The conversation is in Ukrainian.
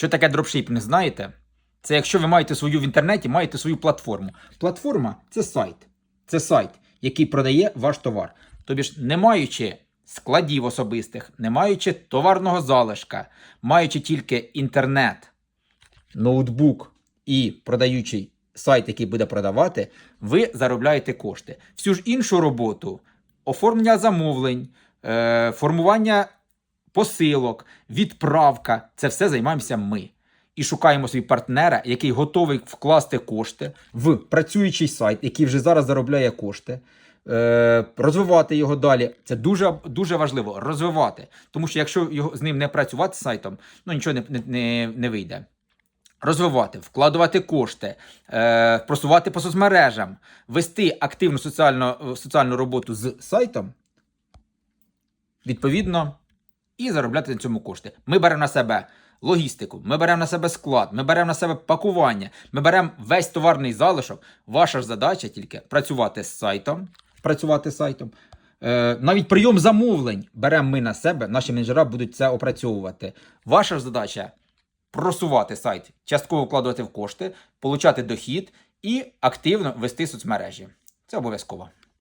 Що таке дропшипінг, знаєте? Це якщо ви маєте свою в інтернеті, маєте свою платформу. Платформа це сайт. Це сайт, який продає ваш товар. Тобі ж, не маючи складів особистих, не маючи товарного залишка, маючи тільки інтернет, ноутбук і продаючий сайт, який буде продавати, ви заробляєте кошти. Всю ж іншу роботу, оформлення замовлень, е, формування посилок, відправка це все займаємося ми. І шукаємо собі партнера, який готовий вкласти кошти в працюючий сайт, який вже зараз заробляє кошти. Е, розвивати його далі. Це дуже, дуже важливо. Розвивати. Тому що якщо його, з ним не працювати з сайтом, ну нічого не, не, не, вийде. Розвивати, вкладувати кошти, е, просувати по соцмережам, вести активну соціальну, соціальну роботу з сайтом, відповідно, і заробляти на цьому кошти. Ми беремо на себе логістику, ми беремо на себе склад, ми беремо на себе пакування, ми беремо весь товарний залишок. Ваша ж задача тільки працювати з сайтом, працювати з сайтом. Е, навіть прийом замовлень беремо ми на себе, наші менеджера будуть це опрацьовувати. Ваша ж задача просувати сайт, частково вкладувати в кошти, получати дохід і активно вести соцмережі. Це обов'язково.